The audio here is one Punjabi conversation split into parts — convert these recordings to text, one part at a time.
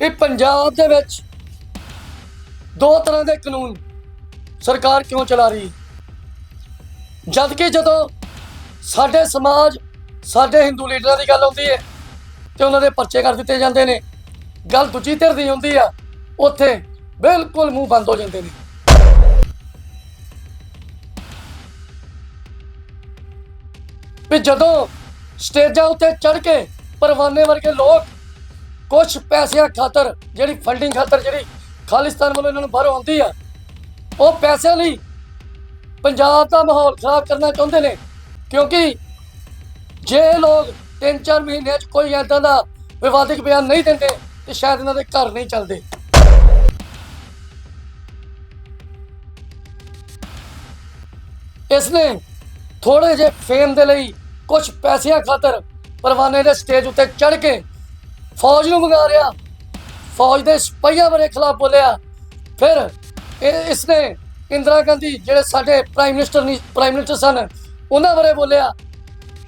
ਵੀ ਪੰਜਾਬ ਦੇ ਵਿੱਚ ਦੋ ਤਰ੍ਹਾਂ ਦੇ ਕਾਨੂੰਨ ਸਰਕਾਰ ਕਿਉਂ ਚਲਾ ਰਹੀ? ਜਦ ਕਿ ਜਦੋਂ ਸਾਡੇ ਸਮਾਜ, ਸਾਡੇ ਹਿੰਦੂ ਲੀਡਰਾਂ ਦੀ ਗੱਲ ਆਉਂਦੀ ਹੈ ਤੇ ਉਹਨਾਂ ਦੇ ਪਰਚੇ ਕਰ ਦਿੱਤੇ ਜਾਂਦੇ ਨੇ, ਗੱਲ ਦੂਜੀ ਧਿਰ ਦੀ ਹੁੰਦੀ ਆ, ਉੱਥੇ ਬਿਲਕੁਲ ਮੂੰਹ ਬੰਦ ਹੋ ਜਾਂਦੇ ਨੇ। ਵੀ ਜਦੋਂ ਸਟੇਜਾਂ ਉੱਤੇ ਚੜ ਕੇ ਪਰਵਾਨੇ ਵਰਗੇ ਲੋਕ ਕੁਝ ਪੈਸਿਆਂ ਖਾਤਰ, ਜਿਹੜੀ ਫੰਡਿੰਗ ਖਾਤਰ ਜਿਹੜੀ ਖਾਲਿਸਤਾਨ ਵੱਲੋਂ ਇਹਨਾਂ ਨੂੰ ਬਾਹਰੋਂ ਆਉਂਦੀ ਆ, ਉਹ ਪੈਸੇ ਲਈ ਪੰਜਾਬ ਦਾ ਮਾਹੌਲ ਖਰਾਬ ਕਰਨਾ ਚਾਹੁੰਦੇ ਨੇ। ਕਿਉਂਕਿ ਜੇ ਲੋਕ 3-4 ਮਹੀਨਿਆਂ 'ਚ ਕੋਈ ਐਦਾਂ ਦਾ ਵਿਵਾਦਿਕ ਬਿਆਨ ਨਹੀਂ ਦਿੰਦੇ, ਤੇ ਸ਼ਾਇਦ ਇਹਨਾਂ ਦੇ ਘਰ ਨਹੀਂ ਚੱਲਦੇ। ਇਸ ਨੇ ਥੋੜੇ ਜਿਹੇ ਫੇਮ ਦੇ ਲਈ ਕੁਝ ਪੈਸਿਆਂ ਖਾਤਰ ਪਰਵਾਨੇ ਦੇ ਸਟੇਜ ਉੱਤੇ ਚੜ ਕੇ ਫੌਜ ਨੂੰ ਮੰਗਾ ਰਿਹਾ। ਫੌਜ ਦੇ ਸਿਪਾਹੀਆਂ ਬਾਰੇ ਖਿਲਾਫ ਬੋਲਿਆ। ਫਿਰ ਇਹ ਇਸਨੇ ਇੰਦਰਾ ਗਾਂਧੀ, ਜਿਹੜੇ ਸਾਡੇ ਪ੍ਰਾਈਮ ਮਿਨਿਸਟਰ ਨਹੀਂ ਪ੍ਰਾਈਮ ਮਿਨਿਸਟਰ ਸਨ, ਉਹਨਾਂ ਬਾਰੇ ਬੋਲਿਆ।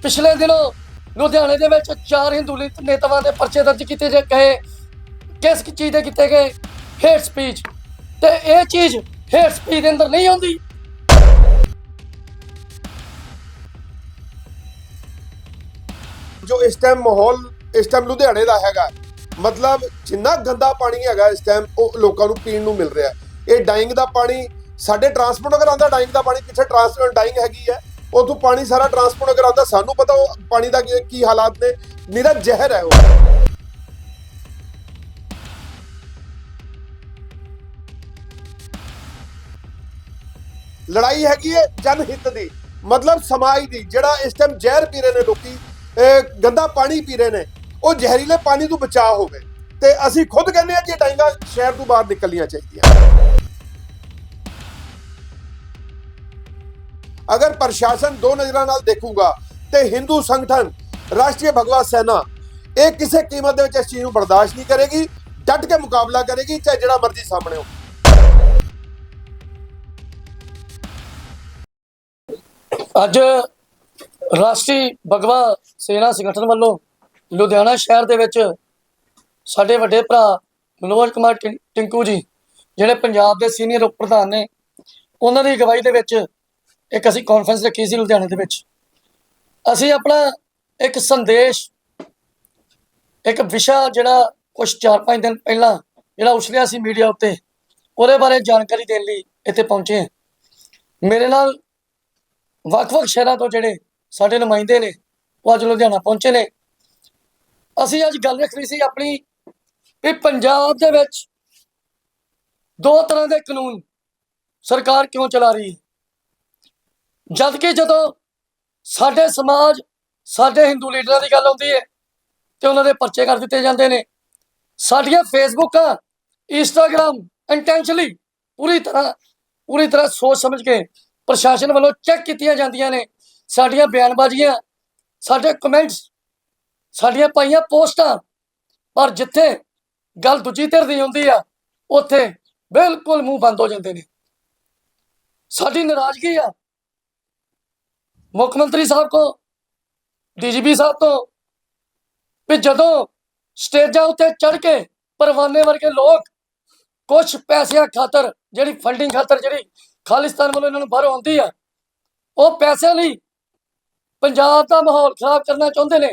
ਪਿਛਲੇ ਦਿਨੋਂ ਲੁਧਿਆਣੇ ਦੇ ਵਿੱਚ ਚਾਰ ਹਿੰਦੂ ਨੇਤਾਵਾਂ ਦੇ ਪਰਚੇ ਦਰਜ ਕੀਤੇ ਜੇ ਗਏ। ਕਿਸ ਚੀਜ਼ ਦੇ ਕੀਤੇ ਗਏ? ਹੇਟ ਸਪੀਚ ਤੇ ਇਹ ਚੀਜ਼ ਹੇਟ ਸਪੀਚ ਦੇ ਅੰਦਰ ਨਹੀਂ ਆਉਂਦੀ। ਜੋ ਇਸ ਟਾਈਮ ਮਾਹੌਲ ਇਸ ਟਾਈਮ ਲੁਧਿਆਣੇ ਦਾ ਹੈਗਾ। ਮਤਲਬ ਜਿੰਨਾ ਗੰਦਾ ਪਾਣੀ ਹੈਗਾ ਇਸ ਟਾਈਮ ਉਹ ਲੋਕਾਂ ਨੂੰ ਪੀਣ ਨੂੰ ਮਿਲ ਰਿਹਾ ਇਹ ਡਾਈਂਗ ਦਾ ਪਾਣੀ, ਸਾਡੇ ਟਰਾਂਸਪੋਰਟ ਅਗਰ ਆਉਂਦਾ ਡਾਈਂਗ ਦਾ ਪਾਣੀ, ਪਿੱਛੇ ਟਰਾਂਸਪੋਰਟ ਡਾਈਂਗ ਹੈਗੀ ਹੈ। ਉਥੋਂ ਪਾਣੀ ਸਾਰਾ ਟਰਾਂਸਪੋਰਟ ਅਗਰ ਆਉਂਦਾ ਸਾਨੂੰ ਪਤਾ ਉਹ ਪਾਣੀ ਦਾ ਕੀ ਹਾਲਾਤ ਨੇ। ਨਿਰਾ ਜ਼ਹਿਰ ਹੈ ਉਹ। ਲੜਾਈ ਹੈਗੀ ਹੈ ਜਨ ਹਿੱਤ ਦੀ, ਮਤਲਬ ਸਮਾਜ ਦੀ, ਜਿਹੜਾ ਇਸ ਟਾਈਮ ਜ਼ਹਿਰ ਪੀ ਰਹੇ ਨੇ ਲੋਕੀ ਗੰਦਾ ਪਾਣੀ ਪੀ ਰਹੇ ਨੇ। ਉਹ ਜ਼ਹਿਰੀਲੇ ਪਾਣੀ ਤੋਂ ਬਚਾਅ ਹੋਵੇ ਤੇ ਅਸੀਂ ਖੁਦ ਕਹਿੰਦੇ ਆ ਕਿ ਇਹ ਸ਼ਹਿਰ ਤੋਂ ਬਾਹਰ ਨਿਕਲਣੀਆਂ ਚਾਹੀਦੀਆਂ। ਅਗਰ ਪ੍ਰਸ਼ਾਸਨ ਦੋ ਨਜ਼ਰਾਂ ਨਾਲ ਦੇਖੂਗਾ ਤੇ ਹਿੰਦੂ ਸੰਗਠਨ, ਰਾਸ਼ਟਰੀ ਭਗਵਾ ਸੈਨਾ, ਇਹ ਕਿਸੇ ਕੀਮਤ ਦੇ ਵਿੱਚ ਇਸ ਚੀਜ਼ ਨੂੰ ਬਰਦਾਸ਼ਤ ਨਹੀਂ ਕਰੇਗੀ, ਡਟ ਕੇ ਮੁਕਾਬਲਾ ਕਰੇਗੀ, ਚਾਹੇ ਜਿਹੜਾ ਮਰਜ਼ੀ ਸਾਹਮਣੇ ਹੋ ਅੱਜ ਰਾਸ਼ਟਰੀ ਭਗਵਾ ਸੈਨਾ ਸੰਗਠਨ ਵੱਲੋਂ ਲੁਧਿਆਣਾ ਸ਼ਹਿਰ ਦੇ ਵਿੱਚ ਸਾਡੇ ਵੱਡੇ ਭਰਾ ਮਨੋਜ ਕੁਮਾਰ ਟਿੰ- ਟਿੰਕੂ ਜੀ, ਜਿਹੜੇ ਪੰਜਾਬ ਦੇ ਸੀਨੀਅਰ ਉਪ ਪ੍ਰਧਾਨ ਨੇ, ਉਹਨਾਂ ਦੀ ਅਗਵਾਈ ਦੇ ਵਿੱਚ ਇੱਕ ਅਸੀਂ ਕਾਨਫਰੰਸ ਰੱਖੀ ਸੀ ਲੁਧਿਆਣੇ ਦੇ ਵਿੱਚ। ਅਸੀਂ ਆਪਣਾ ਇੱਕ ਸੰਦੇਸ਼, ਇੱਕ ਵਿਸ਼ਾ ਜਿਹੜਾ ਕੁਝ 4-5 ਦਿਨ ਪਹਿਲਾਂ ਜਿਹੜਾ ਉਛਲਿਆ ਸੀ ਮੀਡੀਆ ਉੱਤੇ, ਉਹਦੇ ਬਾਰੇ ਜਾਣਕਾਰੀ ਦੇਣ ਲਈ ਇੱਥੇ ਪਹੁੰਚੇ ਮੇਰੇ ਨਾਲ ਵੱਖ-ਵੱਖ ਸ਼ਹਿਰਾਂ ਤੋਂ ਜਿਹੜੇ ਸਾਡੇ ਨੁਮਾਇੰਦੇ ਨੇ, ਉਹ ਅੱਜ ਲੁਧਿਆਣਾ ਪਹੁੰਚੇ ਨੇ। ਅਸੀਂ ਅੱਜ ਗੱਲ ਰੱਖਣੀ ਸੀ ਆਪਣੀ ਵੀ ਪੰਜਾਬ ਦੇ ਵਿੱਚ ਦੋ ਤਰ੍ਹਾਂ ਦੇ ਕਾਨੂੰਨ ਸਰਕਾਰ ਕਿਉਂ ਚਲਾ ਰਹੀ ਹੈ? ਜਦ ਕਿ ਜਦੋਂ ਸਾਡੇ ਸਮਾਜ, ਸਾਡੇ ਹਿੰਦੂ ਲੀਡਰਾਂ ਦੀ ਗੱਲ ਆਉਂਦੀ ਹੈ ਤੇ ਉਹਨਾਂ ਦੇ ਪਰਚੇ ਕਰ ਦਿੱਤੇ ਜਾਂਦੇ ਨੇ। ਸਾਡੀਆਂ ਫੇਸਬੁੱਕਾਂ ਇੰਸਟਾਗ੍ਰam ਇੰਟੈਂਸ਼ਨਲੀ ਪੂਰੀ ਤਰ੍ਹਾਂ ਪੂਰੀ ਤਰ੍ਹਾਂ ਸੋਚ ਸਮਝ ਕੇ ਪ੍ਰਸ਼ਾਸਨ ਵੱਲੋਂ ਚੈੱਕ ਕੀਤੀਆਂ ਜਾਂਦੀਆਂ ਨੇ। ਸਾਡੀਆਂ ਬਿਆਨਬਾਜ਼ੀਆਂ, ਸਾਡੇ ਕਮੈਂਟਸ ਸਾਡੀਆਂ ਪਾਈਆਂ ਪੋਸਟਾਂ। ਪਰ ਜਿੱਥੇ ਗੱਲ ਦੂਜੀ ਧਿਰ ਦੀ ਹੁੰਦੀ ਆ, ਉੱਥੇ ਬਿਲਕੁਲ ਮੂੰਹ ਬੰਦ ਹੋ ਜਾਂਦੇ ਨੇ। ਸਾਡੀ ਨਾਰਾਜ਼ਗੀ ਆ। ਮੁੱਖ ਮੰਤਰੀ ਸਾਹਿਬ ਕੋ, ਡੀਜੀਪੀ ਸਾਹਿਬ ਤੋਂ, ਵੀ ਜਦੋਂ ਸਟੇਜਾਂ ਉੱਤੇ ਚੜ ਕੇ ਪਰਵਾਨੇ ਵਰਗੇ ਲੋਕ ਕੁਝ ਪੈਸਿਆਂ ਖਾਤਰ, ਜਿਹੜੀ ਫੰਡਿੰਗ ਖਾਤਰ ਜਿਹੜੀ ਖਾਲਿਸਤਾਨ ਵੱਲੋਂ ਇਹਨਾਂ ਨੂੰ ਬਾਹਰ ਆਉਂਦੀ ਆ, ਉਹ ਪੈਸੇ ਲਈ ਪੰਜਾਬ ਦਾ ਮਾਹੌਲ ਖਰਾਬ ਕਰਨਾ ਚਾਹੁੰਦੇ ਨੇ।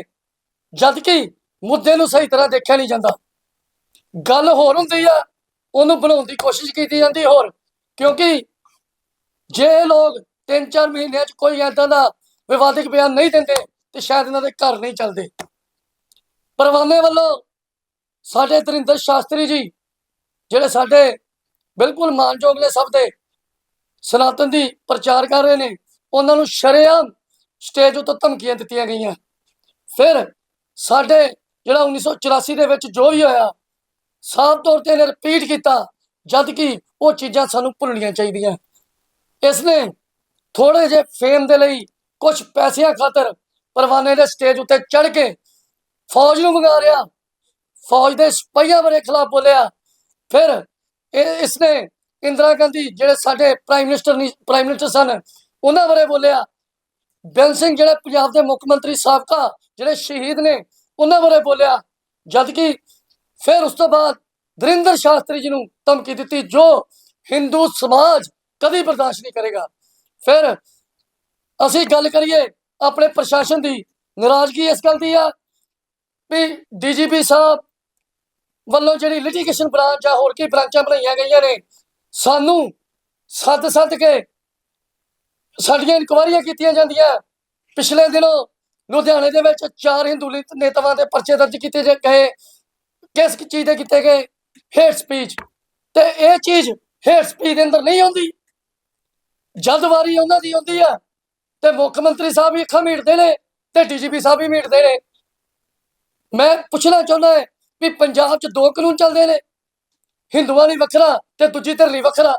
ਜਦ ਕਿ ਮੁੱਦੇ ਨੂੰ ਸਹੀ ਤਰ੍ਹਾਂ ਦੇਖਿਆ ਨਹੀਂ ਜਾਂਦਾ। ਗੱਲ ਹੋਰ ਹੁੰਦੀ ਆ, ਉਹਨੂੰ ਬਣਾਉਣ ਦੀ ਕੋਸ਼ਿਸ਼ ਕੀਤੀ ਜਾਂਦੀ ਹੋਰ, ਕਿਉਂਕਿ ਜੇ ਇਹ ਲੋਕ 3-4 ਮਹੀਨਿਆਂ 'ਚ ਕੋਈ ਐਦਾਂ ਦਾ ਵਿਵਾਦਿਕ ਬਿਆਨ ਨਹੀਂ ਦਿੰਦੇ, ਤੇ ਸ਼ਾਇਦ ਇਹਨਾਂ ਦੇ ਘਰ ਨਹੀਂ ਚੱਲਦੇ। ਪਰਵਾਨੇ ਵੱਲੋਂ ਸਾਡੇ ਤਰਿੰਦਰ ਸ਼ਾਸਤਰੀ ਜੀ, ਜਿਹੜੇ ਸਾਡੇ ਬਿਲਕੁਲ ਮਾਨਯੋਗ ਨੇ ਸਭ ਦੇ, ਸਨਾਤਨ ਦੀ ਪ੍ਰਚਾਰ ਕਰ ਰਹੇ ਨੇ, ਉਹਨਾਂ ਨੂੰ ਸ਼ਰੇਆਮ ਸਟੇਜ ਉੱਤੇ ਧਮਕੀਆਂ ਦਿੱਤੀਆਂ ਗਈਆਂ। ਫਿਰ ਸਾਡੇ ਜਿਹੜਾ 1984 ਦੇ ਵਿੱਚ ਜੋ ਵੀ ਹੋਇਆ, ਸਾਫ਼ ਤੌਰ ਤੇ ਇਹਨੇ ਰਿਪੀਟ ਕੀਤਾ, ਜਦ ਕਿ ਉਹ ਚੀਜ਼ਾਂ ਸਾਨੂੰ ਭੁੱਲਣੀਆਂ ਚਾਹੀਦੀਆਂ। ਇਸ ਨੇ ਥੋੜੇ ਜਿਹੇ ਫੇਮ ਦੇ ਲਈ ਕੁਝ ਪੈਸਿਆਂ ਖਾਤਰ ਪਰਵਾਨੇ ਦੇ ਸਟੇਜ ਉੱਤੇ ਚੜ ਕੇ ਫੌਜ ਨੂੰ ਮੰਗਾ ਰਿਹਾ ਫੌਜ ਦੇ ਸਿਪਾਹੀਆਂ ਬਾਰੇ ਖਿਲਾਫ ਬੋਲਿਆ। ਫਿਰ ਇਹ ਇਸਨੇ ਇੰਦਰਾ ਗਾਂਧੀ, ਜਿਹੜੇ ਸਾਡੇ ਪ੍ਰਾਈਮ ਮਿਨਿਸਟਰ ਨਹੀਂ ਪ੍ਰਾਈਮ ਮਿਨਿਸਟਰ ਸਨ, ਉਹਨਾਂ ਬਾਰੇ ਬੋਲਿਆ। ਬੇਅੰਤ ਸਿੰਘ, ਜਿਹੜੇ ਪੰਜਾਬ ਦੇ ਮੁੱਖ ਮੰਤਰੀ ਸਾਬਕਾ ਜਿਹੜੇ ਸ਼ਹੀਦ ਨੇ, ਉਹਨਾਂ ਬਾਰੇ ਬੋਲਿਆ। ਜਦ ਕਿ ਫਿਰ ਉਸ ਤੋਂ ਬਾਅਦ ਦਰਿੰਦਰ ਸ਼ਾਸਤਰੀ ਜੀ ਨੂੰ ਧਮਕੀ ਦਿੱਤੀ, ਜੋ ਹਿੰਦੂ ਸਮਾਜ ਕਦੀ ਬਰਦਾਸ਼ਤ ਨਹੀਂ ਕਰੇਗਾ। ਫਿਰ ਅਸੀਂ ਗੱਲ ਕਰੀਏ ਆਪਣੇ ਪ੍ਰਸ਼ਾਸਨ ਦੀ, ਨਾਰਾਜ਼ਗੀ ਇਸ ਗੱਲ ਦੀ ਆ ਵੀ ਡੀਜੀਪੀ ਸਾਹਿਬ ਵੱਲੋਂ ਜਿਹੜੀ ਲਿਟੀਗੇਸ਼ਨ ਬ੍ਰਾਂਚ ਆ ਹੋਰ ਕੀ ਬ੍ਰਾਂਚਾਂ ਬਣਾਈਆਂ ਗਈਆਂ ਨੇ, ਸਾਨੂੰ ਸੱਦ ਸੱਦ ਕੇ ਸਾਡੀਆਂ ਇਨਕੁਆਰੀਆਂ ਕੀਤੀਆਂ ਜਾਂਦੀਆਂ। ਪਿਛਲੇ ਦਿਨੋਂ ਲੁਧਿਆਣੇ ਦੇ ਵਿੱਚ ਚਾਰ ਹਿੰਦੂ ਲੇ- ਨੇਤਾਵਾਂ ਦੇ ਪਰਚੇ ਦਰਜ ਕੀਤੇ ਜਾ- ਗਏ। ਕਿਸ ਚੀਜ਼ ਦੇ ਕੀਤੇ ਗਏ? Hate speech. ਤੇ ਇਹ ਚੀਜ਼ ਹੇਟ ਸਪੀਚ ਦੇ ਅੰਦਰ ਨਹੀਂ ਆਉਂਦੀ। ਜਲਦਵਾਰੀ ਉਹਨਾਂ ਦੀ ਆਉਂਦੀ ਆ। ਤੇ ਮੁੱਖ ਮੰਤਰੀ ਸਾਹਿਬ ਵੀ ਅੱਖਾਂ ਮੀਟਦੇ ਨੇ ਤੇ ਡੀਜੀਪੀ ਸਾਹਿਬ ਵੀ ਮੀਟਦੇ ਨੇ। ਮੈਂ ਪੁੱਛਣਾ ਚਾਹੁੰਦਾ ਹਾਂ ਵੀ ਪੰਜਾਬ 'ਚ ਦੋ ਕਾਨੂੰਨ ਚੱਲਦੇ ਨੇ। ਹਿੰਦੂਆਂ ਲਈ ਵੱਖਰਾ ਤੇ ਦੂਜੀ ਧਿਰ ਲਈ ਵੱਖਰਾ।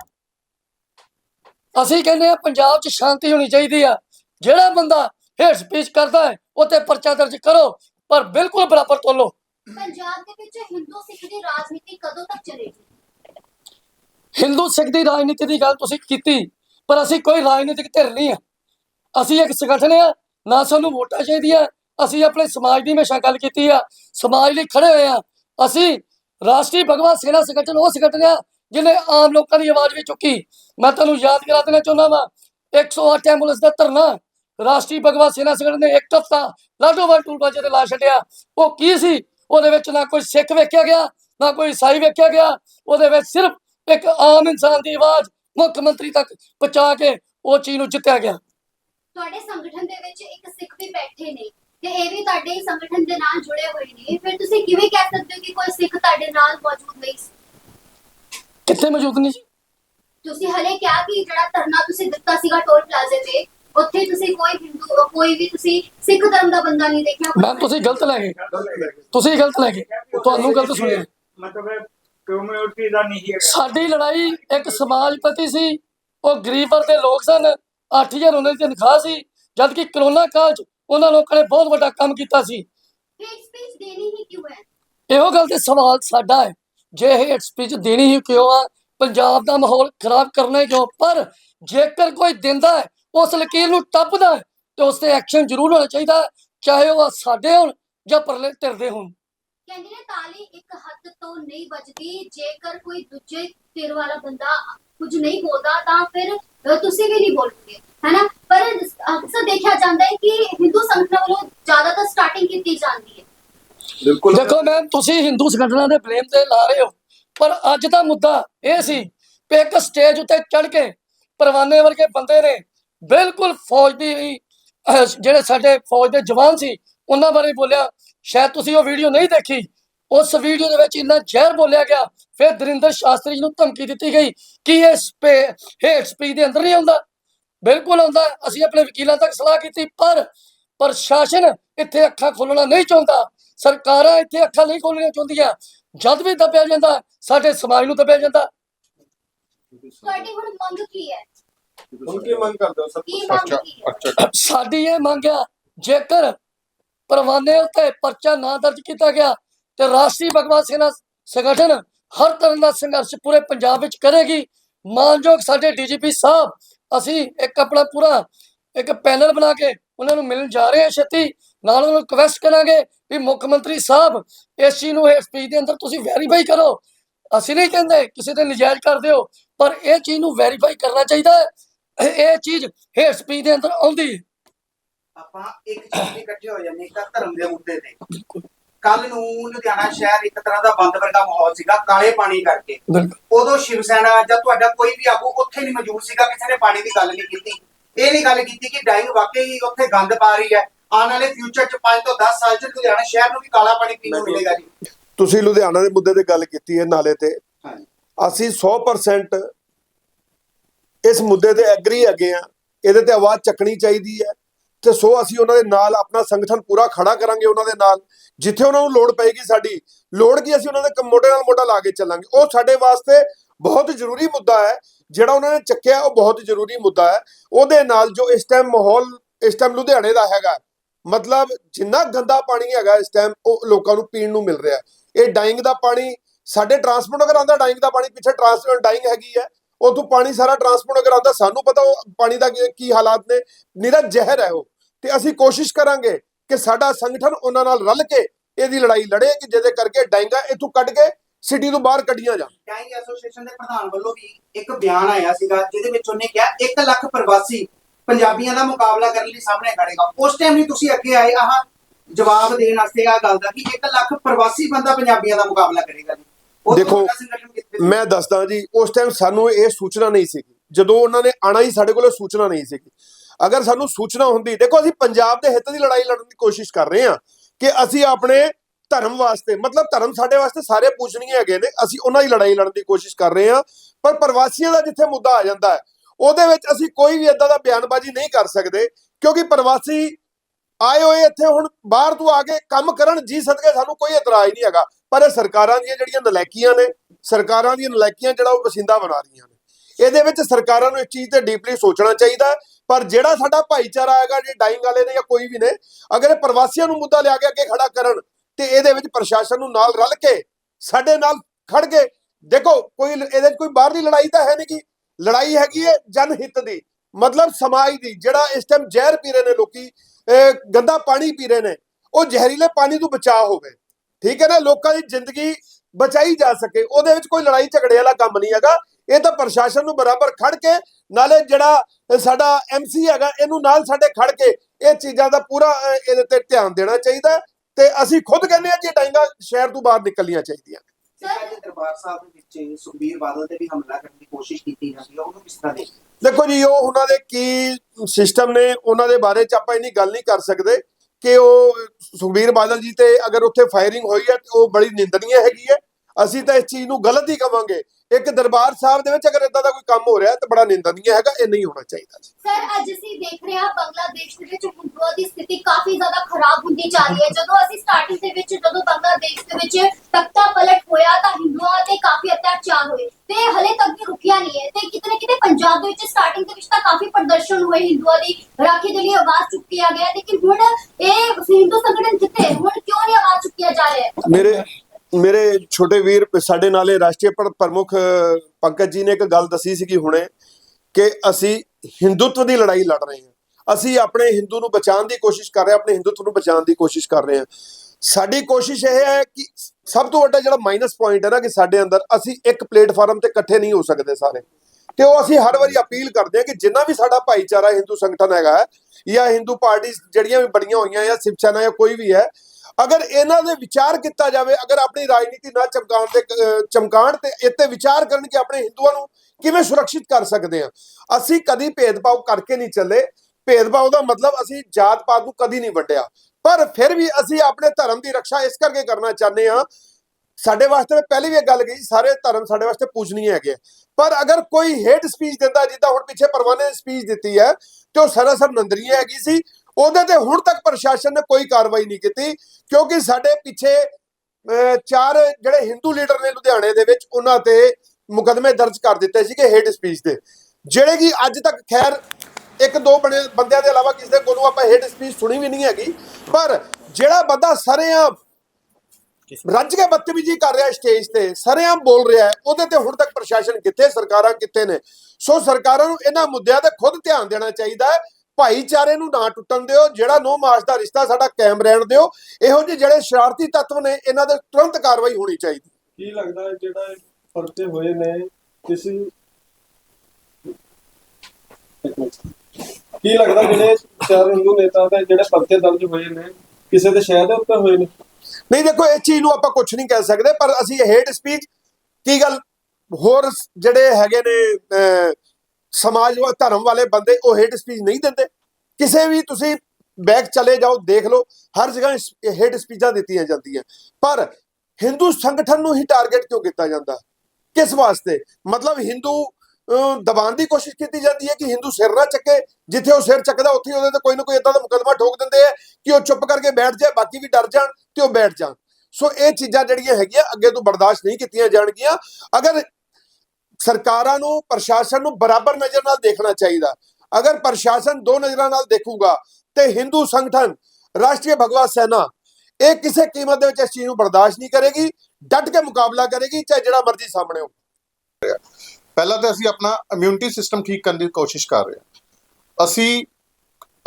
ਅਸੀਂ ਕਹਿੰਦੇ ਆ ਪੰਜਾਬ 'ਚ ਸ਼ਾਂਤੀ ਹੋਣੀ ਚਾਹੀਦੀ ਆ। ਜਿਹੜਾ ਬੰਦਾ ਹੇਟ ਸਪੀਚ ਕਰਦਾ ਹੈ ਉਹ ਤੇ ਪਰਚਾ ਦਰਜ ਕਰੋ ਪਰ ਬਿਲਕੁਲ ਬਰਾਬਰ ਤੋਲੋ। ਪੰਜਾਬ ਦੇ ਵਿੱਚ ਹਿੰਦੂ ਸਿੱਖ ਦੀ ਰਾਜਨੀਤੀ ਕਦੋਂ ਤੱਕ ਚੱਲੇਗੀ? ਹਿੰਦੂ ਸਿੱਖ ਦੀ ਰਾਜਨੀਤੀ ਦੀ ਗੱਲ ਤੁਸੀਂ ਕੀਤੀ ਪਰ ਅਸੀਂ ਕੋਈ ਰਾਜਨੀਤਿਕ ਧਿਰ ਨਹੀਂ ਆ ਅਸੀਂ ਇੱਕ ਸੰਗਠਨ ਆ ਨਾ ਸਾਨੂੰ ਵੋਟਾਂ ਚਾਹੀਦੀਆਂ ਅਸੀਂ ਆਪਣੇ ਸਮਾਜ ਦੀ ਹਮੇਸ਼ਾ ਗੱਲ ਕੀਤੀ ਆ ਸਮਾਜ ਲਈ ਖੜੇ ਹੋਏ ਆ। ਅਸੀਂ ਰਾਸ਼ਟਰੀ ਭਗਵਾ ਸੇਨਾ ਸੰਗਠਨ ਉਹ ਸੰਗਠਨ ਆ ਜਿਹਨੇ ਆਮ ਲੋਕਾਂ ਦੀ ਆਵਾਜ਼ ਵੀ ਚੁੱਕੀ। ਮੈਂ ਤੁਹਾਨੂੰ ਯਾਦ ਕਰਾ ਦੇਣਾ ਚਾਹੁੰਦਾ ਵਾਂ 108 ਐਂਬੂਲੈਂਸ ਦਾ ਧਰਨਾ। ਰਾਸ਼ਟਰੀ ਭਗਵਾ ਸੇਨਾ ਸੰਗਠਨ ਨੇ ਇੱਕ ਹਫ਼ਤਾ ਲਾਡੋਵਾਲ ਟੂਲ ਬਾਜੇ ਤੇ ਲਾ ਛੱਡਿਆ। ਉਹ ਕੀ ਸੀ? ਉਹਦੇ ਵਿੱਚ ਨਾ ਕੋਈ ਸਿੱਖ ਵੇਖਿਆ ਗਿਆ ਨਾ ਕੋਈ ਈਸਾਈ ਵੇਖਿਆ ਗਿਆ। ਉਹਦੇ ਵਿੱਚ ਸਿਰਫ ਇੱਕ ਆਮ ਇਨਸਾਨ ਦੀ ਆਵਾਜ਼ ਮੁੱਖ ਮੰਤਰੀ ਤੱਕ ਪਹੁੰਚਾ ਕੇ ਉਹ ਚੀਜ਼ ਨੂੰ ਜਿੱਤਿਆ ਗਿਆ। ਤੁਹਾਡੇ ਸੰਗਠਨ ਦੇ ਵਿੱਚ ਇੱਕ ਸਿੱਖ ਵੀ ਬੈਠੇ ਨੇ ਤੇ ਇਹ ਵੀ ਤੁਹਾਡੇ ਹੀ ਸੰਗਠਨ ਦੇ ਨਾਲ ਜੁੜੇ ਹੋਏ ਨੇ। ਫਿਰ ਤੁਸੀਂ ਕਿਵੇਂ ਕਹਿ ਸਕਦੇ ਹੋ ਕਿ ਕੋਈ ਸਿੱਖ ਤੁਹਾਡੇ ਨਾਲ ਮੌਜੂਦ ਨਹੀਂ ਸੀ? ਕਿੱਥੇ ਮੌਜੂਦ ਨਹੀਂ ਜੀ ਤੁਸੀਂ ਹਲੇ ਕਿਹਾ ਕਿ ਜਿਹੜਾ ਧਰਨਾ ਤੁਸੀਂ ਦਿੱਤਾ ਸੀਗਾ ਟੋਲ ਪਲਾਜ਼ੇ ਤੇ ਉੱਥੇ ਤੁਸੀਂ ਕੋਈ ਹਿੰਦੂ ਕੋਈ ਵੀ ਤੁਸੀਂ ਸਿੱਖ ਧਰਮ ਦਾ ਬੰਦਾ ਨਹੀਂ ਦੇਖਿਆ ਮੈਂ ਤੁਸੀਂ ਗਲਤ ਲੈ ਗਏ। ਤੁਸੀਂ ਗਲਤ ਲੈ ਗਏ। ਤੁਹਾਨੂੰ ਗਲਤ ਸੁਣਿਆ। ਮਤਲਬ ਕਮਿਊਨਿਟੀ ਦਾ ਨਹੀਂ ਹੈਗਾ। ਸਾਡੀ ਲੜਾਈ ਇੱਕ ਸਮਾਜ ਪ੍ਰਤੀ ਸੀ। ਉਹ ਗਰੀਬ ਵਰਗ ਦੇ ਲੋਕ ਸਨ। 8000 ਉਹਨਾਂ ਦੀ ਤਨਖਾਹ ਸੀ। ਜਦ ਕਿ ਕਰੋਨਾ ਕਾਲ 'ਚ ਉਹਨਾਂ ਲੋਕਾਂ ਨੇ ਬਹੁਤ ਵੱਡਾ ਕੰਮ ਕੀਤਾ ਸੀ। ਹੇਟ ਸਪੀਚ ਦੇਣੀ ਹੀ ਕਿਉਂ ਹੈ? ਇਹੋ ਗੱਲ ਤੇ ਸਵਾਲ ਸਾਡਾ ਹੈ। ਜੇ ਹੇਟ ਸਪੀਚ ਦੇਣੀ ਹੀ ਕਿਉਂ ਆ? ਪੰਜਾਬ ਦਾ ਮਾਹੌਲ ਖਰਾਬ ਕਰਨਾ ਹੀ ਕਿਉਂ? ਪਰ ਜੇਕਰ ਕੋਈ ਦਿੰਦਾ ਹੈ ਉਸ ਲਕੀਰ ਨੂੰ ਟੱਪਦਾ ਤੇ ਉਸ ਤੇ ਐਕਸ਼ਨ ਜ਼ਰੂਰ ਹੋਣਾ ਚਾਹੀਦਾ ਚਾਹੇ ਉਹ ਸਾਡੇ ਹੋਣ ਜਾਂ ਪਰਲੇ ਧਿਰ ਦੇ ਹੋਣ। ਕਹਿੰਦੇ ਨੇ ਤਾਲੀ ਇੱਕ ਹੱਦ ਤੋਂ ਨਹੀਂ ਵੱਜਦੀ ਜੇਕਰ ਕੋਈ ਦੂਜੇ ਧਿਰ ਵਾਲਾ ਬੰਦਾ ਕੁਝ ਨਹੀਂ ਬੋਲਦਾ ਤਾਂ ਫਿਰ ਅ, ਤੁਸੀਂ ਵੀ ਨਹੀਂ ਬੋਲੋਗੇ ਹੈਨਾ? ਪਰ ਅਕਸਰ ਦੇਖਿਆ ਜਾਂਦਾ ਹੈ ਕਿ ਹਿੰਦੂ ਸੰਗਠਨਾਂ ਵੱਲੋਂ ਜ਼ਿਆਦਾਤਰ ਸਟਾਰਟਿੰਗ ਕੀਤੀ ਜਾਂਦੀ ਹੈ। ਬਿਲਕੁਲ। ਦੇਖੋ ਮੈਮ ਤੁਸੀਂ ਹਿੰਦੂ ਸੰਗਠਨਾਂ ਦੇ ਬਲੇਮ ਤੇ ਲਾ ਰਹੇ ਹੋ ਪਰ ਅੱਜ ਦਾ ਮੁੱਦਾ ਇਹ ਸੀ ਕਿ ਇੱਕ ਸਟੇਜ ਉੱਤੇ ਚੜ ਕੇ ਪਰਵਾਨੇ ਵਰਗੇ ਬੰਦੇ ਨੇ ਬਿਲਕੁਲ ਫੌਜ ਦੀ ਜਿਹੜੇ ਸਾਡੇ ਫੌਜ ਦੇ ਜਵਾਨ ਸੀ, ਉਹਨਾਂ ਬਾਰੇ ਬੋਲਿਆ। ਸ਼ਾਇਦ ਤੁਸੀਂ ਉਹ ਵੀਡੀਓ ਨਹੀਂ ਦੇਖੀ। ਉਸ ਵੀਡੀਓ ਦੇ ਵਿੱਚ ਇੰਨਾ ਜ਼ਹਿਰ ਬੋਲਿਆ ਗਿਆ। ਫਿਰ ਦਰਿੰਦਰ ਸ਼ਾਸਤਰੀ ਜੀ ਨੂੰ ਧਮਕੀ ਦਿੱਤੀ ਗਈ ਕਿ ਇਹ ਸਪੇ ਹੇਟ ਸਪੀਚ ਦੇ ਅੰਦਰ ਨਹੀਂ ਆਉਂਦਾ। ਬਿਲਕੁਲ ਆਉਂਦਾ। ਅਸੀਂ ਆਪਣੇ ਵਕੀਲਾਂ ਤੱਕ ਸਲਾਹ ਕੀਤੀ, ਪਰ ਪ੍ਰਸ਼ਾਸਨ ਇੱਥੇ ਅੱਖਾਂ ਖੋਲਣਾ ਨਹੀਂ ਚਾਹੁੰਦਾ। ਸਰਕਾਰਾਂ ਇੱਥੇ ਅੱਖਾਂ ਨਹੀਂ ਖੋਲਣੀਆਂ ਚਾਹੁੰਦੀਆਂ। ਜਦ ਵੀ ਦੱਬਿਆ ਜਾਂਦਾ, ਸਾਡੇ ਸਮਾਜ ਨੂੰ ਦੱਬਿਆ ਜਾਂਦਾ। ਤੁਹਾਡੀ ਹੁਣ ਮੰਗ ਕੀ ਹੈ? ਹੁਣ ਕੀ ਮੰਗ ਕਰਦੇ ਹੋ? ਸਭ ਕੀ ਮੰਗ ਕੀ ਹੈ ਸਾਡੀ ਇਹ ਮੰਗ ਆ ਜੇਕਰ ਪਰਵਾਨੇ ਉੱਤੇ ਪਰਚਾ ਨਾ ਦਰਜ ਕੀਤਾ ਗਿਆ ਤੇ ਰਾਸ਼ਟਰੀ ਭਗਵਾ ਸੇਨਾ ਸੰਗਠਨ ਹਰ ਤਰ੍ਹਾਂ ਦਾ ਸੰਘਰਸ਼ ਪੂਰੇ ਪੰਜਾਬ ਵਿੱਚ ਕਰੇਗੀ। ਮਾਨਯੋਗ ਸਾਡੇ ਡੀਜੀਪੀ ਸਾਹਿਬ ਅਸੀਂ ਇੱਕ ਆਪਣਾ ਪੂਰਾ ਇੱਕ ਪੈਨਲ ਬਣਾ ਕੇ ਉਹਨਾਂ ਨੂੰ ਮਿਲਣ ਜਾ ਰਹੇ ਹਾਂ ਛੇਤੀ। ਨਾਲ ਉਹਨਾਂ ਨੂੰ ਰਿਕਵੈਸਟ ਕਰਾਂਗੇ ਵੀ ਮੁੱਖ ਮੰਤਰੀ ਸਾਹਿਬ ਇਸ ਚੀਜ਼ ਨੂੰ ਸਪੀਚ ਦੇ ਅੰਦਰ ਤੁਸੀਂ ਵੈਰੀਫਾਈ ਕਰੋ। ਅਸੀਂ ਨਹੀਂ ਕਹਿੰਦੇ ਕਿਸੇ ਤੇ ਨਜਾਇਜ਼ ਕਰ ਦਿਓ ਪਰ ਇਹ ਚੀਜ਼ ਨੂੰ ਵੈਰੀਫਾਈ ਕਰਨਾ ਚਾਹੀਦਾ ਹੈ। ਇਹ- ਇਹ ਚੀਜ਼ ਸਪੀਚ ਦੇ ਅੰਦਰ ਆਉਂਦੀ। ਆਪਾਂ ਇੱਕ ਚੀਜ਼ ਤੇ ਇਕੱਠੇ ਹੋ ਜਾਂਦੇ ਇੱਕ ਧਰਮ ਦੇ ਮੁੱਦੇ ਤੇ। ਕੱਲ ਨੂੰ ਲੁਧਿਆਣਾ ਸ਼ਹਿਰ ਇੱਕ ਤਰ੍ਹਾਂ ਦਾ ਬੰਦ ਵਰਗਾ ਮਾਹੌਲ ਸੀਗਾ ਕਾਲੇ ਪਾਣੀ ਕਰਕੇ। ਉਦੋਂ ਸ਼ਿਵ ਸੈਨਾ ਜਾਂ ਤੁਹਾਡਾ ਕੋਈ ਵੀ ਆਗੂ ਉੱਥੇ ਨਹੀਂ ਮੌਜੂਦ ਸੀਗਾ ਕਿਸੇ ਨੇ ਪਾਣੀ ਦੀ ਗੱਲ ਨਹੀਂ ਕੀਤੀ। ਇਹ ਨਹੀਂ ਗੱਲ ਕੀਤੀ ਕਿ ਡਾਈਂਗ ਵਾਕਈ ਉੱਥੇ ਗੰਦ ਪਾ ਰਹੀ ਹੈ। ਆਉਣ ਵਾਲੇ ਫਿਊਚਰ ਚ 5 ਤੋਂ 10 ਸਾਲ ਚ ਲੁਧਿਆਣਾ ਸ਼ਹਿਰ ਨੂੰ ਵੀ ਕਾਲਾ ਪਾਣੀ ਪੀਣ ਨੂੰ ਮਿਲੇਗਾ ਜੀ। ਤੁਸੀਂ ਲੁਧਿਆਣਾ ਦੇ ਮੁੱਦੇ ਤੇ ਗੱਲ ਕੀਤੀ ਹੈ ਨਾਲੇ ਤੇ। ਹਾਂਜੀ। ਅਸੀਂ 100% ਇਸ ਮੁੱਦੇ ਤੇ ਐਗਰੀ ਹੈਗੇ ਆ। ਇਹਦੇ ਤੇ ਆਵਾਜ਼ ਚੱਕਣੀ ਚਾਹੀਦੀ ਹੈ। ਤੇ ਸੋ ਅਸੀਂ ਉਹਨਾਂ ਦੇ ਨਾਲ ਆਪਣਾ ਸੰਗਠਨ ਪੂਰਾ ਖੜਾ ਕਰਾਂਗੇ ਉਹਨਾਂ ਦੇ ਨਾਲ। ਜਿੱਥੇ ਉਹਨਾਂ ਨੂੰ ਲੋੜ ਪਏਗੀ ਸਾਡੀ, ਲੋੜ ਕੀ ਅਸੀਂ ਉਹਨਾਂ ਦੇ ਮੋਢੇ ਨਾਲ ਮੋਢਾ ਲਾ ਕੇ ਚੱਲਾਂਗੇ। ਉਹ ਸਾਡੇ ਵਾਸਤੇ ਬਹੁਤ ਜ਼ਰੂਰੀ ਮੁੱਦਾ ਹੈ। ਜਿਹੜਾ ਉਹਨਾਂ ਨੇ ਚੱਕਿਆ, ਉਹ ਬਹੁਤ ਜ਼ਰੂਰੀ ਮੁੱਦਾ ਹੈ। ਉਹਦੇ ਨਾਲ ਜੋ ਇਸ ਟਾਈਮ ਮਾਹੌਲ, ਇਸ ਟਾਈਮ ਲੁਧਿਆਣੇ ਦਾ ਹੈਗਾ, ਮਤਲਬ ਜਿੰਨਾ ਗੰਦਾ ਪਾਣੀ ਹੈਗਾ ਇਸ ਟਾਈਮ ਉਹ ਲੋਕਾਂ ਨੂੰ ਪੀਣ ਨੂੰ ਮਿਲ ਰਿਹਾ ਇਹ ਡਾਈਂਗ ਦਾ ਪਾਣੀ, ਸਾਡੇ ਟਰਾਂਸਪੋਰਟ, ਅਗਰ ਆਉਂਦਾ ਡਾਈਂਗ ਦਾ ਪਾਣੀ, ਪਿੱਛੇ ਟਰਾਂਸਪੋਰਟ ਡਾਈਂਗ ਹੈਗੀ ਹੈ। ਉਥੋਂ ਪਾਣੀ ਸਾਰਾ ਟਰਾਂਸਪੋਰਟ ਅਗਰ ਸਾਨੂੰ ਪਤਾ ਉਹ ਪਾਣੀ ਦਾ ਕੀ ਹਾਲਾਤ ਨੇ ਨਿਰਾ ਜ਼ਹਿਰ ਹੈ ਉਹ। ਤੇ ਅਸੀਂ ਕੋਸ਼ਿਸ਼ ਕਰਾਂਗੇ ਕਿ ਸਾਡਾ ਸੰਗਠਨ ਉਹਨਾਂ ਨਾਲ ਰਲ ਕੇ ਇਹਦੀ ਲੜਾਈ ਲੜੇ ਕਿ ਜਿਹਦੇ ਕਰਕੇ ਡਾਈਂਗਾ ਇਥੋਂ ਕੱਢ ਕੇ ਸਿਟੀ ਤੋਂ ਬਾਹਰ ਕੱਢੀਆਂ ਜਾਣ। ਡਾਈਂਗ ਐਸੋਸੀਏਸ਼ਨ ਦੇ ਪ੍ਰਧਾਨ ਵੱਲੋਂ ਵੀ ਇੱਕ ਬਿਆਨ ਆਇਆ ਸੀਗਾ, ਜਿਹਦੇ ਵਿੱਚ ਉਹਨੇ ਕਿਹਾ 1 ਲੱਖ ਪ੍ਰਵਾਸੀ ਪੰਜਾਬੀਆਂ ਦਾ ਮੁਕਾਬਲਾ ਕਰਨ ਲਈ ਸਾਹਮਣੇ ਖੜੇਗਾ। ਉਸ ਟਾਈਮ ਵੀ ਤੁਸੀਂ ਅੱਗੇ ਆਏ, ਆਹ ਜਵਾਬ ਦੇਣ ਵਾਸਤੇ ਆ ਗੱਲ ਦਾ ਕਿ 1 ਲੱਖ ਪ੍ਰਵਾਸੀ ਬੰਦਾ ਪੰਜਾਬੀਆਂ ਦਾ ਮੁਕਾਬਲਾ ਕਰੇਗਾ ਜੀ। ਦੇਖੋ? ਮੈਂ ਦੱਸਦਾ ਜੀ ਉਸ ਟਾਈਮ ਸਾਨੂੰ ਇਹ ਸੂਚਨਾ ਨਹੀਂ ਸੀ ਜਦੋਂ ਉਹਨਾਂ ਨੇ ਆਣਾ ਹੀ ਸਾਡੇ ਕੋਲ ਸੂਚਨਾ ਨਹੀਂ ਸੀ ਅਗਰ ਸਾਨੂੰ ਸੂਚਨਾ ਹੁੰਦੀ ਦੇਖੋ ਅਸੀਂ ਪੰਜਾਬ ਦੇ ਹਿੱਤ ਦੀ ਲੜਾਈ ਲੜਨ ਦੀ ਕੋਸ਼ਿਸ਼ ਕਰ ਰਹੇ ਹਾਂ ਕਿ ਅਸੀਂ ਆਪਣੇ ਧਰਮ ਵਾਸਤੇ ਮਤਲਬ ਧਰਮ ਸਾਡੇ ਵਾਸਤੇ ਸਾਰੇ ਪੂਜਨੀय ਹੈਗੇ ਨੇ ਅਸੀਂ ਉਹਨਾਂ ਦੀ ਲੜਾਈ ਲੜਨ ਦੀ ਕੋਸ਼ਿਸ਼ ਕਰ ਰਹੇ ਹਾਂ। ਪਰ ਪ੍ਰਵਾਸੀਆਂ ਦਾ ਜਿੱਥੇ ਮੁੱਦਾ ਆ ਜਾਂਦਾ ਹੈ ਉਹਦੇ ਵਿੱਚ ਅਸੀਂ ਕੋਈ ਵੀ ਇਦਾਂ ਦਾ ਬਿਆਨਬਾਜ਼ੀ ਨਹੀਂ ਕਰ ਸਕਦੇ ਕਿਉਂਕਿ ਪ੍ਰਵਾਸੀ ਆਏ ਹੋਏ ਇੱਥੇ ਹੁਣ, ਬਾਹਰ ਤੋਂ ਆ ਕੇ ਕੰਮ ਕਰਨ ਜੀ ਸਦਕੇ ਸਾਨੂੰ ਕੋਈ ਇਤਰਾਜ਼ ਨਹੀਂ ਹੈਗਾ। ਪਰ ਇਹ ਸਰਕਾਰਾਂ ਦੀਆਂ ਜਿਹੜੀਆਂ ਨਲਾਇਕੀਆਂ ਨੇ, ਸਰਕਾਰਾਂ ਦੀਆਂ ਨਲਾਇਕੀਆਂ ਜਿਹੜਾ ਉਹ ਪਸਿੰਦਾ ਬਣਾ ਰਹੀਆਂ ਨੇ। ਇਹਦੇ ਵਿੱਚ ਸਰਕਾਰਾਂ ਨੂੰ ਇਸ ਚੀਜ਼ ਤੇ ਡੀਪਲੀ ਸੋਚਣਾ ਚਾਹੀਦਾ ਪਰ ਜਿਹੜਾ ਸਾਡਾ ਭਾਈਚਾਰਾ ਹੈਗਾ, ਜੇ ਡਾਈਂਗ ਵਾਲੇ ਨੇ ਜਾਂ ਕੋਈ ਵੀ ਨੇ, ਅਗਰ ਇਹ ਪ੍ਰਵਾਸੀਆਂ ਨੂੰ ਮੁੱਦਾ ਲਿਆ ਕੇ ਅੱਗੇ ਖੜਾ ਕਰਨ ਤੇ ਇਹਦੇ ਵਿੱਚ ਪ੍ਰਸ਼ਾਸਨ ਨੂੰ ਨਾਲ ਰਲ ਕੇ, ਸਾਡੇ ਨਾਲ ਖੜ ਕੇ, ਦੇਖੋ, ਕੋਈ ਇਹਦੇ 'ਚ ਕੋਈ ਬਾਹਰਲੀ ਲੜਾਈ ਤਾਂ ਹੈ ਨਹੀਂ ਕਿ ਲੜਾਈ ਹੈਗੀ ਹੈ ਜਨ ਹਿੱਤ ਦੀ। ਮਤਲਬ ਸਮਾਜ ਦੀ, ਜਿਹੜਾ ਇਸ ਟਾਈਮ ਜ਼ਹਿਰ ਪੀ ਰਹੇ ਨੇ ਲੋਕੀ ਗੰਦਾ ਪਾਣੀ ਪੀ ਰਹੇ ਨੇ। ਉਹ ਜ਼ਹਿਰੀਲੇ ਪਾਣੀ ਤੋਂ ਬਚਾਅ ਹੋਵੇ। ਠੀਕ ਹੈ ਨਾ? ਲੋਕਾਂ ਦੀ ਜ਼ਿੰਦਗੀ ਬਚਾਈ ਜਾ ਸਕੇ। ਉਹਦੇ ਵਿੱਚ ਕੋਈ ਲੜਾਈ ਝਗੜੇ ਵਾਲਾ ਕੰਮ ਨਹੀਂ ਹੈਗਾ। ਇਹ ਤਾਂ ਪ੍ਰਸ਼ਾਸਨ ਨੂੰ ਬਰਾਬਰ ਖੜ ਕੇ, ਨਾਲੇ ਜਿਹੜਾ ਅਹ ਸਾਡਾ ਐਮਸੀ ਹੈਗਾ, ਇਹਨੂੰ ਨਾਲ ਸਾਡੇ ਖੜ ਕੇ ਇਹ ਚੀਜ਼ਾਂ ਦਾ ਪੂਰਾ ਇਹਦੇ ਤੇ ਧਿਆਨ ਦੇਣਾ ਚਾਹੀਦਾ ਹੈ। ਤੇ ਅਸੀਂ ਖੁਦ ਕਹਿੰਦੇ ਹਾਂ ਕਿ ਡਾਂਗਾ ਸ਼ਹਿਰ ਤੋਂ ਬਾਹਰ ਨਿਕਲਣੀਆਂ ਚਾਹੀਦੀਆਂ ਜਿਹੜਾ ਜੀ ਦਰਬਾਰ ਸਾਹਿਬ ਦੇ ਵਿੱਚ ਸੁਖਬੀਰ ਬਾਦਲ ਤੇ ਵੀ ਹਮਲਾ ਕਰਨ ਦੀ ਕੋਸ਼ਿਸ਼ ਕੀਤੀ ਜਾਂਦੀ ਹੈ ਉਹਨੂੰ ਕਿਸ ਤਰ੍ਹਾਂ ਦੇ ਦੇਖੋ ਜੀ ਉਹ ਉਹਨਾਂ ਦੇ ਕੀ ਸਿਸਟਮ ਨੇ ਉਹਨਾਂ ਦੇ ਬਾਰੇ ਚ ਆਪਾਂ ਇੰਨੀ ਗੱਲ ਨਹੀਂ ਕਰ ਸਕਦੇ ਕਿ ਉਹ ਸੁਖਬੀਰ ਬਾਦਲ ਜੀ ਤੇ ਅਗਰ ਉੱਥੇ ਫਾਇਰਿੰਗ ਹੋਈ ਹੈ ਤੇ ਉਹ ਬੜੀ ਨਿੰਦਨੀय ਹੈਗੀ ਹੈ। ਅਸੀਂ ਤਾਂ ਇਸ ਚੀਜ਼ ਨੂੰ ਗਲਤ ਹੀ ਕਵਾਂਗੇ। ਇੱਕ ਦਰਬਾਰ ਸਾਹਿਬ ਦੇ ਵਿੱਚ ਅਗਰ ਇਦਾਂ ਦਾ ਕੋਈ ਕੰਮ ਹੋ ਰਿਹਾ ਤਾਂ ਬੜਾ ਨਿੰਦਨੀय ਹੈਗਾ ਇਹ ਨਹੀਂ ਹੋਣਾ ਚਾਹੀਦਾ ਜੀ। ਸਰ ਅੱਜ ਅਸੀਂ ਦੇਖ ਰਹੇ ਹਾਂ ਬੰਗਲਾਦੇਸ਼ ਦੇ ਵਿੱਚ ਹਿੰਦੂਆਂ ਦੀ ਸਥਿਤੀ ਕਾਫੀ ਜ਼ਿਆਦਾ ਖਰਾਬ ਹੁੰਦੀ ਜਾ ਰਹੀ ਹੈ। ਜਦੋਂ ਅਸੀਂ ਸਟਾਰਟਿੰਗ ਦੇ ਵਿੱਚ ਜਦੋਂ ਬੰਗਲਾਦੇਸ਼ ਦੇ ਵਿੱਚ ਤਖਤਾ ਪਲਟ ਹੋਇਆ ਤਾਂ ਹਿੰਦੂਆਂ ਤੇ ਕਾਫੀ ਅਤਿਆਚਾਰ ਹੋਏ ਤੇ ਹਲੇ ਤੱਕ ਵੀ ਰੁਕਿਆ ਨਹੀਂ ਹੈ ਤੇ ਕਿਤੇ ਨਾ ਕਿਤੇ ਪੰਜਾਬ ਦੇ ਵਿੱਚ ਸਟਾਰਟਿੰਗ ਦੇ ਵਿੱਚ ਤਾਂ ਕਾਫੀ ਪ੍ਰਦਰਸ਼ਨ ਹੋਏ ਹਿੰਦੂਆਂ ਦੀ, ਰਾਖੀ ਦੇ ਲਈ ਆਵਾਜ਼ ਚੁੱਕਿਆ ਗਿਆ ਲੇਕਿਨ ਹੁਣ ਇਹ ਹਿੰਦੂ ਸੰਗਠਨ ਕਿੱਥੇ ਹੁਣ ਕਿਉਂ ਨਹੀਂ ਆਵਾਜ਼ ਚੁੱਕਿਆ ਜਾ ਰਿਹਾ ਹੈ? ਮੇਰੇ ਮੇਰੇ ਛੋਟੇ ਵੀਰ ਸਾਡੇ ਨਾਲੇ ਰਾਸ਼ਟਰੀ ਪ੍ਰਮੁੱਖ ਪੰਕਜ ਜੀ ਨੇ ਇੱਕ ਗੱਲ ਦੱਸੀ ਸੀਗੀ ਹੁਣੇ ਕਿ ਅਸੀਂ ਹਿੰਦੂਤਵ ਦੀ ਲੜਾਈ ਲੜ ਰਹੇ ਹਾਂ। ਅਸੀਂ ਆਪਣੇ ਹਿੰਦੂ ਨੂੰ ਬਚਾਉਣ ਦੀ ਕੋਸ਼ਿਸ਼ ਕਰ ਰਹੇ ਹਾਂ, ਆਪਣੇ ਹਿੰਦੂਤਵ ਨੂੰ ਬਚਾਉਣ ਦੀ ਕੋਸ਼ਿਸ਼ ਕਰ ਰਹੇ ਹਾਂ। ਸਾਡੀ ਕੋਸ਼ਿਸ਼ ਇਹ ਹੈ ਕਿ ਸਭ ਤੋਂ ਵੱਡਾ ਜਿਹੜਾ ਮਾਈਨਸ ਪੁਆਇੰਟ ਹੈ ਨਾ ਕਿ ਸਾਡੇ ਅੰਦਰ ਅਸੀਂ ਇੱਕ ਪਲੇਟਫਾਰਮ ਤੇ ਇਕੱਠੇ ਨਹੀਂ ਹੋ ਸਕਦੇ ਸਾਰੇ। ਤੇ ਉਹ ਅਸੀਂ ਹਰ ਵਾਰੀ ਅਪੀਲ ਕਰਦੇ ਹਾਂ ਕਿ ਜਿੰਨਾ ਵੀ ਸਾਡਾ ਭਾਈਚਾਰਾ ਹਿੰਦੂ ਸੰਗਠਨ ਹੈਗਾ ਹੈ, ਜਾਂ ਹਿੰਦੂ ਪਾਰਟੀ ਜਿਹੜੀਆਂ ਵੀ ਬੜੀਆਂ ਹੋਈਆਂ ਜਾਂ ਸਿਵਸੈਨਾ ਜਾਂ ਕੋਈ ਵੀ ਹੈ ਅਗਰ ਇਹਨਾਂ ਦੇ ਵਿਚਾਰ ਕੀਤਾ ਜਾਵੇ ਅਗਰ ਆਪਣੀ ਰਾਜਨੀਤੀ ਨਾ ਚਮਕਾਉਣ ਤੇ ਚਮਕਾਉਣ ਤੇ ਇੱਥੇ ਵਿਚਾਰ ਕਰਨ ਕਿ ਆਪਣੇ ਹਿੰਦੂਆਂ ਨੂੰ ਕਿਵੇਂ ਸੁਰੱਖਿਅਤ ਕਰ ਸਕਦੇ ਆ ਅਸੀਂ ਕਦੀ ਭੇਦਭਾਵ ਕਰਕੇ ਨਹੀਂ ਚੱਲੇ। ਭੇਦਭਾਵ ਦਾ ਮਤਲਬ ਅਸੀਂ ਜਾਤ ਪਾਤ ਨੂੰ ਕਦੀ ਨਹੀਂ ਵੰਡਿਆ। ਪਰ ਫਿਰ ਵੀ ਅਸੀਂ ਆਪਣੇ ਧਰਮ ਦੀ ਰੱਖਿਆ ਇਸ ਕਰਕੇ ਕਰਨਾ ਚਾਹੁੰਦੇ ਆ ਸਾਡੇ ਵਾਸਤੇ ਮੈਂ ਪਹਿਲੇ ਵੀ ਇਹ ਗੱਲ ਕਹੀ ਸਾਰੇ ਧਰਮ ਸਾਡੇ ਵਾਸਤੇ ਪੂਜਨੀय ਹੈਗੇ ਪਰ ਅਗਰ ਕੋਈ ਹੇਟ ਸਪੀਚ ਦਿੰਦਾ ਜਿੱਦਾਂ ਹੁਣ ਪਿੱਛੇ ਪਰਵਾਨੇ ਨੇ ਸਪੀਚ ਦਿੱਤੀ ਹੈ ਤੇ ਉਹ ਸਰਾਸਰ ਨੰਦਰੀਏ ਹੈਗੀ ਸੀ ਉਹਦੇ ਤੇ ਹੁਣ ਤੱਕ ਪ੍ਰਸ਼ਾਸਨ ਨੇ ਕੋਈ ਕਾਰਵਾਈ ਨਹੀਂ ਕੀਤੀ ਕਿਉਂਕਿ ਸਾਡੇ ਪਿੱਛੇ ਅਹ, ਚਾਰ ਜਿਹੜੇ ਹਿੰਦੂ ਲੀਡਰ ਨੇ ਲੁਧਿਆਣੇ ਦੇ ਵਿੱਚ ਉਹਨਾਂ ਤੇ ਮੁਕਦਮੇ ਦਰਜ ਕਰ ਦਿੱਤੇ ਸੀਗੇ ਹੇਟ ਸਪੀਚ ਦੇ। ਜਿਹੜੇ ਕਿ ਅੱਜ ਤੱਕ ਖੈਰ ਇੱਕ ਦੋ ਬਣੇ ਬੰਦਿਆਂ ਦੇ ਇਲਾਵਾ ਕਿਸੇ ਦੇ ਕੋਲੋਂ ਆਪਾਂ ਹੇਟ ਸਪੀਚ ਸੁਣੀ ਵੀ ਨਹੀਂ ਹੈਗੀ। ਪਰ ਜਿਹੜਾ ਬੰਦਾ ਸਰੇਆਮ ਰੱਜ ਕੇ ਬਦਤਮੀਜੀ ਕਰ ਰਿਹਾ ਸਟੇਜ ਤੇ ਸਰੇਆਮ ਬੋਲ ਰਿਹਾ ਹੈ, ਉਹਦੇ ਤੇ ਹੁਣ ਤੱਕ ਪ੍ਰਸ਼ਾਸਨ ਕਿੱਥੇ, ਸਰਕਾਰਾਂ ਕਿੱਥੇ ਨੇ? ਸੋ ਸਰਕਾਰਾਂ ਨੂੰ ਇਹਨਾਂ ਮੁੱਦਿਆਂ ਤੇ ਖੁਦ ਧਿਆਨ ਦੇਣਾ ਚਾਹੀਦਾ ਹੈ। ਭਾਈਚਾਰੇ ਨੂੰ ਨਾ ਟੁੱਟਣ ਦਿਓ, ਜਿਹੜਾ ਨੋ ਮਾਸ ਦਾ ਰਿਸ਼ਤਾ ਸਾਡਾ ਕਾਇਮ ਰਹਿਣ ਦਿਓ। ਇਹੋ ਜਿਹੇ ਜਿਹੜੇ ਸ਼ਰਾਰਤੀ ਤੱਤਵ ਨੇ, ਇਹਨਾਂ ਦੇ ਤੁਰੰਤ ਕਾਰਵਾਈ ਹੋਣੀ ਚਾਹੀਦੀ। ਕੀ ਲੱਗਦਾ ਹੈ ਜਿਹੜਾ ਇਹ ਹੋਏ ਨੇ, ਕਿਸੇ ਕੀ ਲੱਗਦਾ ਜਿਹੜੇ ਚਾਰ ਹਿੰਦੂ ਨੇਤਾ ਦੇ ਜਿਹੜੇ ਪਰਚੇ ਦਰਜ ਹੋਏ ਨੇ ਕਿਸੇ ਦੇ ਸ਼ਹਿਰ ਦੇ ਉੱਤੇ ਹੋਏ ਨੇ? ਨਹੀਂ ਦੇਖੋ ਇਸ ਚੀਜ਼ ਨੂੰ ਆਪਾਂ ਕੁਝ ਨਹੀਂ ਕਹਿ ਸਕਦੇ ਪਰ ਅਸੀਂ ਹੇਟ ਸਪੀਚ ਕੀ ਗੱਲ ਹੋਰ ਜਿਹੜੇ ਹੈਗੇ ਨੇ ਅਹ, ਧਰਮ ਵਾਲੇ ਬੰਦੇ ਉਹ ਹੇਟ ਸਪੀਚ ਨਹੀਂ ਦਿੰਦੇ। ਕਿਸੇ ਵੀ ਤੁਸੀਂ ਬੈਕ ਚਲੇ ਜਾਓ ਦੇਖ ਲਓ ਹਰ ਜਗ੍ਹਾ ਹੇਟ ਸਪੀਚਾਂ ਦਿੱਤੀਆਂ ਜਾਂਦੀਆਂ। ਪਰ ਹਿੰਦੂ ਸੰਗਠਨ ਨੂੰ ਹੀ ਟਾਰਗੇਟ ਕਿਉਂ ਕੀਤਾ ਜਾਂਦਾ? ਕਿਸ ਵਾਸਤੇ? ਮਤਲਬ ਹਿੰਦੂ ਦਬਾਉਣ ਦੀ ਕੋਸ਼ਿਸ਼ ਕੀਤੀ ਜਾਂਦੀ ਹੈ ਕਿ ਹਿੰਦੂ ਸਿਰ ਨਾ ਚੱਕੇ। ਜਿੱਥੇ ਉਹ ਸਿਰ ਚੱਕਦਾ, ਉੱਥੇ ਉਹਦੇ ਤੇ ਕੋਈ ਨਾ ਕੋਈ ਇਦਾਂ ਦਾ ਮੁਕਦਮਾ ਠੋਕ ਦਿੰਦੇ ਆ ਕਿ ਉਹ ਚੁੱਪ ਕਰਕੇ ਬੈਠ ਜਾਏ, ਬਾਕੀ ਵੀ ਡਰ ਜਾਣ ਤੇ ਉਹ ਬੈਠ ਜਾਣ। ਸੋ ਇਹ ਚੀਜ਼ਾਂ ਜਿਹੜੀਆਂ ਹੈਗੀਆਂ, ਅੱਗੇ ਤੋਂ ਬਰਦਾਸ਼ਤ ਨਹੀਂ ਕੀਤੀਆਂ ਜਾਣਗੀਆਂ। ਅਗਰ ਸਰਕਾਰਾਂ ਨੂੰ, ਪ੍ਰਸ਼ਾਸਨ ਨੂੰ ਬਰਾਬਰ ਨਜ਼ਰ ਨਾਲ ਦੇਖਣਾ ਚਾਹੀਦਾ, ਅਗਰ ਪ੍ਰਸ਼ਾਸਨ ਦੋ ਨਜ਼ਰਾਂ ਨਾਲ ਦੇਖੂਗਾ ਤੇ ਹਿੰਦੂ ਸੰਗਠਨ, ਰਾਸ਼ਟਰੀ ਭਗਵਾ ਸੈਨਾ, ਇਹ ਕਿਸੇ ਕੀਮਤ ਦੇ ਵਿੱਚ ਇਸ ਚੀਜ਼ ਨੂੰ ਬਰਦਾਸ਼ਤ ਨਹੀਂ ਕਰੇਗੀ, ਡਟ ਕੇ ਮੁਕਾਬਲਾ ਕਰੇਗੀ, ਚਾਹੇ ਜਿਹੜਾ ਮਰਜ਼ੀ ਸਾਹਮਣੇ ਹੋ ਪਹਿਲਾਂ ਤਾਂ ਅਸੀਂ ਆਪਣਾ ਇਮਿਊਨਿਟੀ ਸਿਸਟਮ ਠੀਕ ਕਰਨ ਦੀ ਕੋਸ਼ਿਸ਼ ਕਰ ਰਹੇ ਹਾਂ। ਅਸੀਂ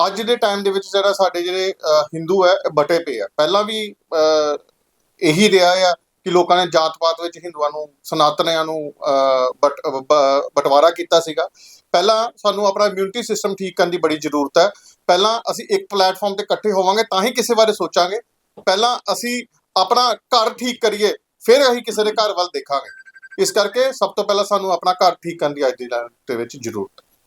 ਅੱਜ ਦੇ ਟਾਈਮ ਦੇ ਵਿੱਚ ਜਿਹੜਾ ਸਾਡੇ ਜਿਹੜੇ ਹਿੰਦੂ ਹੈ ਬਟੇ ਪਏ ਆ। ਪਹਿਲਾਂ ਵੀ ਇਹੀ ਰਿਹਾ ਆ ਕਿ ਲੋਕਾਂ ਨੇ ਜਾਤ-ਪਾਤ ਵਿੱਚ ਹਿੰਦੂਆਂ ਨੂੰ, ਸਨਾਤਨਿਆਂ ਨੂੰ ਬਟ ਬ- ਬਟਵਾਰਾ ਕੀਤਾ ਸੀਗਾ। ਪਹਿਲਾਂ ਸਾਨੂੰ ਆਪਣਾ ਇਮਿਊਨਿਟੀ ਸਿਸਟਮ ਠੀਕ ਕਰਨ ਦੀ ਬੜੀ ਜ਼ਰੂਰਤ ਹੈ। ਪਹਿਲਾਂ ਅਸੀਂ ਇੱਕ ਪਲੇਟਫਾਰਮ ਤੇ ਇਕੱਠੇ ਹੋਵਾਂਗੇ, ਤਾਂ ਹੀ ਕਿਸੇ ਬਾਰੇ ਸੋਚਾਂਗੇ। ਪਹਿਲਾਂ ਅਸੀਂ ਆਪਣਾ ਘਰ ਠੀਕ ਕਰੀਏ, ਫਿਰ ਅਸੀਂ ਕਿਸੇ ਦੇ ਘਰ ਵੱਲ ਦੇਖਾਂਗੇ। ਇਸ ਕਰਕੇ ਸਭ ਤੋਂ ਪਹਿਲਾਂ ਸਾਨੂੰ ਆਪਣਾ ਘਰ ਠੀਕ ਕਰਨ ਦੀ ਅੱਜ ਦੀ ਲਾਈਨ ਦੇ ਵਿੱਚ ਜ਼ਰੂਰਤ ਹੈ।